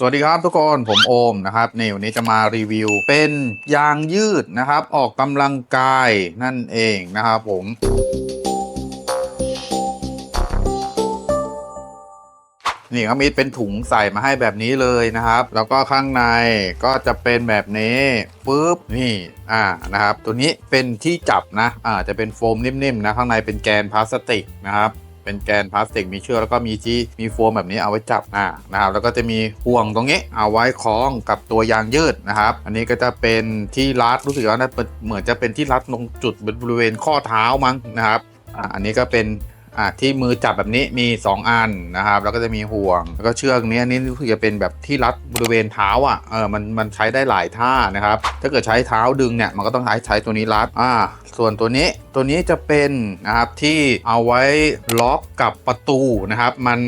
สวัสดีครับทุกคนผมโอมนะครับในวันนี้จะมารีวิว เป็นยางยืดนะครับ ออกกำลังกายนั่นเองนะครับผมนี่เขามีเป็นถุงใส่มาให้แบบนี้เลยนะครับ แล้วก็ข้างในก็จะเป็นแบบนี้ปุ๊บนี่อ่านะครับ ตัวนี้เป็นที่จับนะอ่าจะเป็นโฟมนิ่มๆนะข้างในเป็นแกนพลาสติกนะครับ เป็นแกนพลาสติกมีเชือกแล้วก็มีที่มีโฟมแบบนี้เอาไว้จับอ่านะครับแล้วก็จะมีห่วงตรงนี้เอาไว้คล้องกับตัวยางยืดนะครับ อันนี้ก็จะเป็นที่รัดรู้สึกว่าน่าเป็นเหมือนจะเป็นที่รัดตรงจุดบริเวณข้อเท้ามั้งนะครับอ่าอันนี้ก็เป็นอ่าที่มือจับแบบนี้มี 2 อันนะครับ แล้วก็จะมีห่วง แล้วก็เชือกนี้อันนี้รู้สึกจะเป็นแบบที่รัดบริเวณเท้าอะเออมันมันใช้ได้หลายท่านะครับ ถ้าเกิดใช้เท้าดึงเนี่ยมันก็ต้องใช้ใช้ตัวนี้รัดอ่าส่วนตัวนี้ ตัวนี้จะเป็นนะครับที่เอาไว้ล็อกกับประตูนะครับ มัน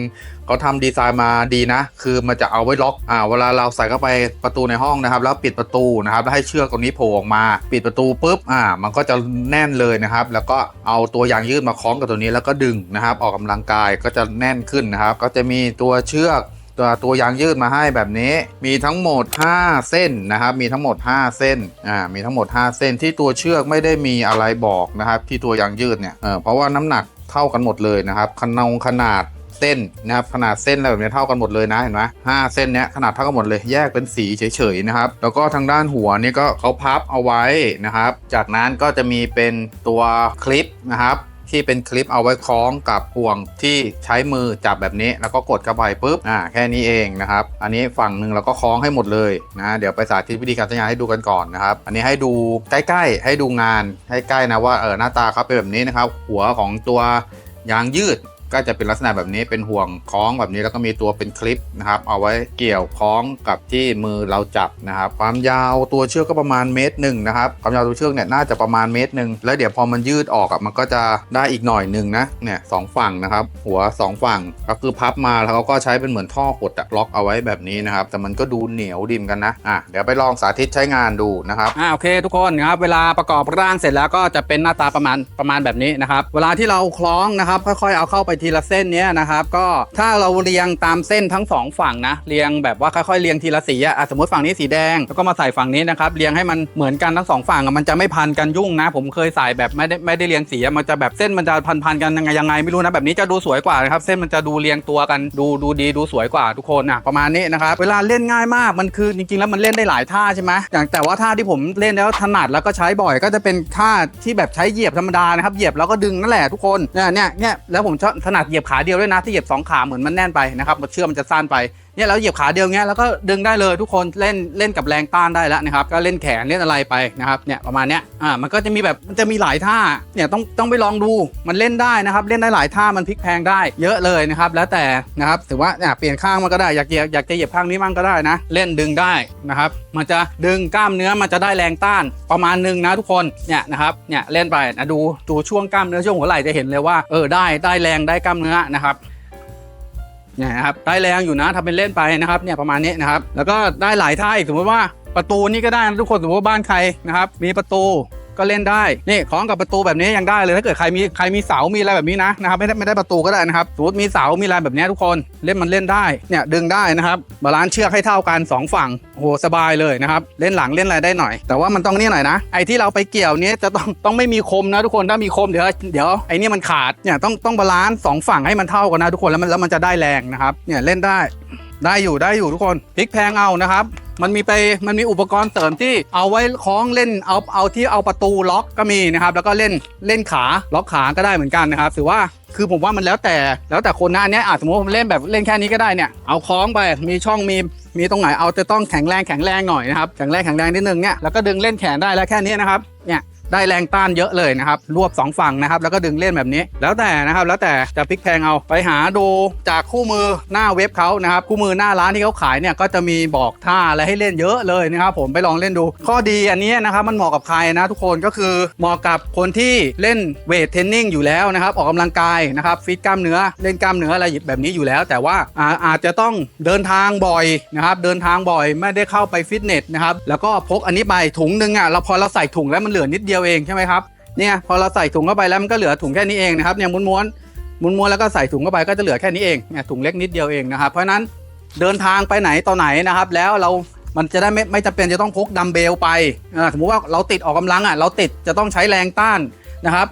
เขาทำดีไซน์มาดีนะ คือมันจะเอาไว้ล็อกอ่าเวลาเราใส่เข้าไปประตูในห้องนะครับ แล้วปิดประตูนะครับแล้วให้เชือกตรงนี้โผล่ออกมา ปิดประตูปุ๊บอ่า มันก็จะแน่นเลยนะครับ แล้วก็เอาตัวยางยืดมาคล้องกับตัวนี้แล้วก็ดึงนะครับ ออกกำลังกายก็จะแน่นขึ้นนะครับ ก็จะมีตัวเชือก ตัวตัวยางยืดมาให้แบบนี้ มีทั้งหมด 5 เส้นนะครับ มีทั้งหมด 5 เส้นอ่ามีทั้งหมด 5 เส้นที่ตัวเชือกไม่ได้มีอะไรบอกนะครับ ที่ตัวยางยืดเนี่ยเออเพราะว่าน้ำหนักเท่ากันหมดเลยนะครับขนาดขนาดเส้นนะครับขนาดเส้นอะไรแบบนี้เท่ากันหมดเลยนะเห็นไหมห้าเส้นเนี้ยขนาดเท่ากันหมดเลยแยกเป็นสีเฉยๆนะครับแล้วก็ทางด้านหัวนี่ก็เขาพับเอาไว้นะครับ จากนั้นก็จะมีเป็นตัวคลิปนะครับ ที่เป็นคลิปเอาไว้คล้องกับห่วงที่ใช้มือจับแบบนี้ แล้วก็กดเข้าไปปุ๊บอ่าแค่นี้เองนะครับ อันนี้ฝั่งหนึ่งเราก็คล้องให้หมดเลยนะเดี๋ยวไปสาธิตวิธีการใช้งานให้ดูกันก่อนนะครับ อันนี้ให้ดูใกล้ๆ ให้ดูงานให้ใกล้นะว่าเออหน้าตาเขาเป็นแบบนี้นะครับ หัวของตัวยางยืด ก็จะเป็นลักษณะแบบนี้เป็นห่วงคล้องแบบนี้แล้วก็มีตัวเป็นคลิปนะครับเอาไว้เกี่ยวคล้องกับที่มือเราจับนะครับ ความยาวตัวเชือกก็ประมาณเมตรหนึ่งนะครับความยาวตัวเชือกเนี่ยน่าจะประมาณเมตรหนึ่งแล้วเดี๋ยวพอมันยืดออกอะมันก็จะได้อีกหน่อยหนึ่งนะเนี่ยสองฝั่งนะครับ หัวสองฝั่งก็คือพับมาแล้วเขาก็ใช้เป็นเหมือนท่อกดล็อกเอาไว้แบบนี้นะครับ แต่มันก็ดูเหนียวดิมกันนะอะเดี๋ยวไปลองสาธิตใช้งานดูนะครับอ่าโอเค ทุกคนนะครับเวลาประกอบร่างเสร็จแล้วก็จะเป็นหน้าตาประมาณประมาณแบบนี้นะครับ เวลาที่เราคล้องนะครับค่อยๆเอาเข้าไปทีละเส้นเนี้ยนะครับ ก็ถ้าเราเรียงตามเส้นทั้งสองฝั่งนะเรียงแบบว่าค่อยๆเรียงทีละสีอะอะสมมติฝั่งนี้สีแดงแล้วก็มาใส่ฝั่งนี้นะครับเรียงให้มันเหมือนกันทั้งสองฝั่งมันจะไม่พันกันยุ่งนะ ผมเคยใส่แบบไม่ได้ไม่ได้เรียงสีอะมันจะแบบเส้นมันจะพันๆกันยังไงยังไงไม่รู้นะแบบนี้จะดูสวยกว่านะครับเส้นมันจะดูเรียงตัวกันดูดูดีดูสวยกว่าทุกคนนะประมาณนี้นะครับเวลาเล่นง่ายมากมันคือจริงๆแล้วมันเล่นได้หลายท่าใช่ไหมอย่างแต่ว่าท่าที่ผมเล่นแล้วถนัดแล้วก็ใช้บ่อยก็จะเป็นท่าที่แบบใช้เหยียบธรรมดานะครับเหยียบแล้วก็ดึงนั่นแหละทุกคนเนี่ยเนี่ยเนี่ยแล้วผมชอบถนัดเหยียบขาเดียวด้วยนะที่เหยียบสองขาเหมือนมันแน่นไปนะครับเชือกมันจะสั้นไปเนี่ยแล้วเหยียบขาเดียวเงี้ยแล้วก็ดึงได้เลยทุกคนเล่นเล่นกับแรงต้านได้แล้วนะครับก็เล่นแขนเล่นอะไรไปนะครับเนี่ยประมาณเนี้ยอ่ามันก็จะมีแบบมันจะมีหลายท่าเนี่ยต้องต้องไปลองดูมันเล่นได้นะครับเล่นได้หลายท่ามันพลิกแพงได้เยอะเลยนะครับแล้วแต่นะครับถือว่าเนี่ยเปลี่ยนข้างมันก็ได้อยากเหยียบอยากจะเหยียบข้างนี้มั่งก็ได้นะ เล่นดึงได้นะครับมันจะดึงกล้ามเนื้อมันจะได้แรงต้านประมาณหนึ่งนะทุกคนเนี่ยนะครับเนี่ยเล่นไปนะดูดูช่วงกล้ามเนื้อช่วงหัวไหล่จะเห็นเลยว่าเออได้ได้แรงได้กล้ามเนื้อนะครับ เนี่ยนะครับได้แรงอยู่นะทำเป็นเล่นไปนะครับเนี่ยประมาณนี้นะครับแล้วก็ได้หลายท่าอีกสมมติว่าประตูนี่ก็ได้นะทุกคนสมมติว่าบ้านใครนะครับมีประตู ก็เล่นได้ นี่คล้องกับประตูแบบนี้ยังได้เลยถ้าเกิดใครมีใครมีเสามีอะไรแบบนี้นะนะครับไม่ได้ไม่ได้ประตูก็ได้นะครับสมมติมีเสามีอะไรแบบนี้ทุกคนเล่นมันเล่นได้เนี่ยดึงได้นะครับบาลานซ์เชือกให้เท่ากันสองฝั่งโอ้โหสบายเลยนะครับเล่นหลังเล่นอะไรได้หน่อย แต่ว่ามันต้องนี่หน่อยนะ ไอ้ที่เราไปเกี่ยวเนี้ยจะต้องต้องไม่มีคมนะทุกคนถ้ามีคมเดี๋ยวเดี๋ยวไอ้นี่มันขาดเนี่ยต้องต้องบาลานซ์สองฝั่งให้มันเท่ากันนะทุกคนแล้วมันแล้วมันจะได้แรงนะครับเนี่ยเล่นได้ ได้อยู่ได้อยู่ทุกคนพลิกแพงเอานะครับ มันมีไปมันมีอุปกรณ์เสริมที่เอาไว้คล้องเล่นเอาเอาที่เอาประตูล็อกก็มีนะครับ แล้วก็เล่นเล่นขาล็อกขาก็ได้เหมือนกันนะครับถือว่าคือผมว่ามันแล้วแต่แล้วแต่คนหน้าเนี้อาจสมมติผมเล่นแบบเล่นแค่นี้ก็ได้เนี่ยเอาคล้องไปมีช่องมีมีตรงไหนเอาจะต้องแข็งแรงแข็งแรงหน่อยนะครับแข็งแรงแข็งแรงนิดนึงเนี่ยแล้วก็ดึงเล่นแขนได้แล้วแค่นี้นะครับเนี่ย ได้แรงต้านเยอะเลยนะครับ รวบสองฝั่งนะครับ แล้วก็ดึงเล่นแบบนี้ แล้วแต่นะครับ แล้วแต่จะพลิกแพงเอาไปหาดูจากคู่มือหน้าเว็บเขานะครับ คู่มือหน้าร้านที่เขาขายเนี่ยก็จะมีบอกท่าอะไรให้เล่นเยอะเลยนะครับ ผมไปลองเล่นดู ข้อดีอันนี้นะครับมันเหมาะกับใครนะทุกคนก็คือเหมาะกับคนที่เล่นเวทเทรนนิ่งอยู่แล้วนะครับ ออกกำลังกายนะครับฟิตกล้ามเนื้อเล่นกล้ามเนื้ออะไรแบบนี้อยู่แล้ว แต่ว่าอาอาจจะต้องเดินทางบ่อยนะครับ เดินทางบ่อยไม่ได้เข้าไปฟิตเนสนะครับแล้วก็พกอันนี้ไปถุงหนึงอะเราพอเราใส่ถุงแล้วมันเหลือนิดเดียวเองใช่ไหมครับเนี่ยพอเราใส่ถุงเข้าไปแล้วมันก็เหลือถุงแค่นี้เองนะครับเนี่ยม้วนๆม้วนๆแล้วก็ใส่ถุงเข้าไปก็จะเหลือแค่นี้เองเนี่ยถุงเล็กนิดเดียวเองนะครับเพราะนั้นเดินทางไปไหนต่อไหนนะครับ แล้วเรามันจะได้ไม่ไม่จำเป็นจะต้องพกดัมเบลไปสมมุติว่าเราติดออกกำลังอะเราติดจะต้องใช้แรงต้านนะครับ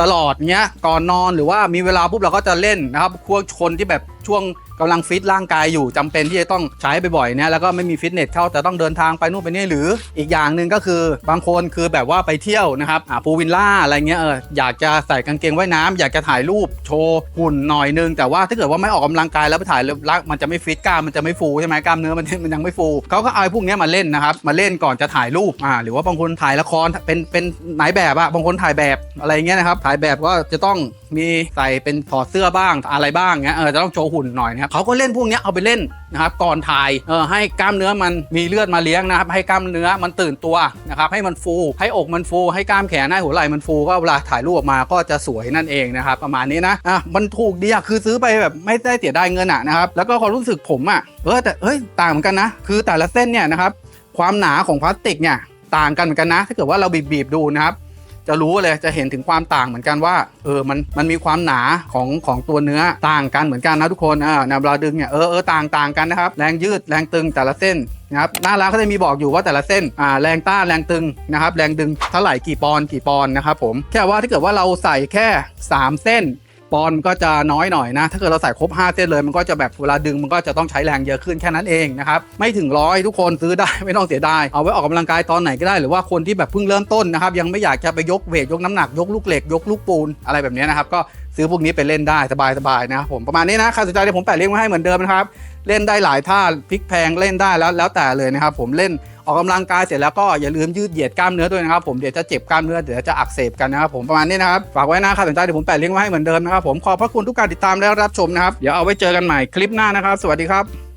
ตลอดเงี้ยก่อนนอนหรือว่ามีเวลาปุ๊บเราก็จะเล่นนะครับพวกคนที่แบบช่วง กำลังฟิตร่างกายอยู่จำเป็นที่จะต้องใช้บ่อยๆเนี่ยแล้วก็ไม่มีฟิตเนสเข้าแต่ต้องเดินทางไปนู่นไปนี่หรืออีกอย่างหนึ่งก็คือบางคนคือแบบว่าไปเที่ยวนะครับอ่าพูวิลล่าอะไรเงี้ยเอออยากจะใส่กางเกงว่ายน้ำอยากจะถ่ายรูปโชว์หุ่นหน่อยนึง แต่ว่าถ้าเกิดว่าไม่ออกกำลังกายแล้วไปถ่ายแล้วมันจะไม่ฟิตกล้ามมันจะไม่ฟูใช่ไหมกล้ามเนื้อมันมันยังไม่ฟูเขาก็เอาพวกเนี้ยมาเล่นนะครับมาเล่นก่อนจะถ่ายรูปอ่าหรือว่าบางคนถ่ายละครเป็นเป็นนายแบบอะบางคนถ่ายแบบอะไรเงี้ยนะครับถ่ายแบบก็จะต้องมีใส่เป็นถอดเสื้อบ้างอะไรบ้างเงี้ยเออจะต้องโชว์หุ่นหน่อยนะครับเขาก็เล่นพวกนี้เอาไปเล่นนะครับก่อนถ่ายเออให้กล้ามเนื้อมันมีเลือดมาเลี้ยงนะครับให้กล้ามเนื้อมันตื่นตัวนะครับให้มันฟู ให้อกมันฟู ให้กล้ามแขนให้หัวไหล่มันฟูก็เวลาถ่ายรูปออกมาก็จะสวยนั่นเองนะครับประมาณนี้นะอะมันถูกดีอะคือซื้อไปแบบไม่ได้เสียดายเงินอะนะครับแล้วก็ความรู้สึกผมอะเออแต่เฮ้ยต่างเหมือนกันนะ คือแต่ละเส้นเนี่ยนะครับความหนาของพลาสติกเนี่ยต่างกันเหมือนกันนะ ถ้าเกิดว่าเราบีบๆดูนะครับ จะรู้เลยจะเห็นถึงความต่างเหมือนกันว่าเออมันมันมีความหนาของของตัวเนื้อต่างกันเหมือนกันนะทุกคนอ่านะเวลาดึงเนี่ยเออเออต่างต่างกันนะครับ แรงยืดแรงตึงแต่ละเส้นนะครับหน้าร้านเขาจะมีบอกอยู่ว่าแต่ละเส้นอ่าแรงต้านแรงตึงนะครับแรงดึงเท่าไหร่กี่ปอนกี่ปอนนะครับผมแค่ว่าถ้าเกิดว่าเราใส่แค่ 3 เส้น ปอนมันก็จะน้อยหน่อยนะ ถ้าเกิดเราใส่ครบ 5 เส้นเลยมันก็จะแบบเวลาดึงมันก็จะต้องใช้แรงเยอะขึ้นแค่นั้นเองนะครับไม่ถึงร้อยทุกคนซื้อได้ไม่ต้องเสียดายเอาไว้ออกกำลังกายตอนไหนก็ได้หรือว่าคนที่แบบเพิ่งเริ่มต้นนะครับยังไม่อยากจะไปยกเวทยกน้ำหนักยกลูกเหล็กยกลูกปูนอะไรแบบนี้นะครับก็ ซื้อพวกนี้ไปเล่นได้สบายๆนะครับผมประมาณนี้นะใครสนใจเดี๋ยวผมแปะลิงก์ไว้ให้เหมือนเดิมนะครับเล่นได้หลายท่าพลิกแพงเล่นได้แล้วแล้วแต่เลยนะครับผมเล่นออกกำลังกายเสร็จแล้วก็อย่าลืมยืดเหยียดกล้ามเนื้อด้วยนะครับผมเดี๋ยวจะเจ็บกล้ามเนื้อเดี๋ยวจะอักเสบกันนะครับผมประมาณนี้นะครับฝากไว้นะครสนใจเดี๋ยวผมแปะลิงก์ไว้ให้เหมือนเดิมนะครับผมขอบพระคุณทุกการติดตามและรับชมนะครับเดี๋ยวเอาไว้เจอกันใหม่คลิปหน้านะครับ สวัสดีครับ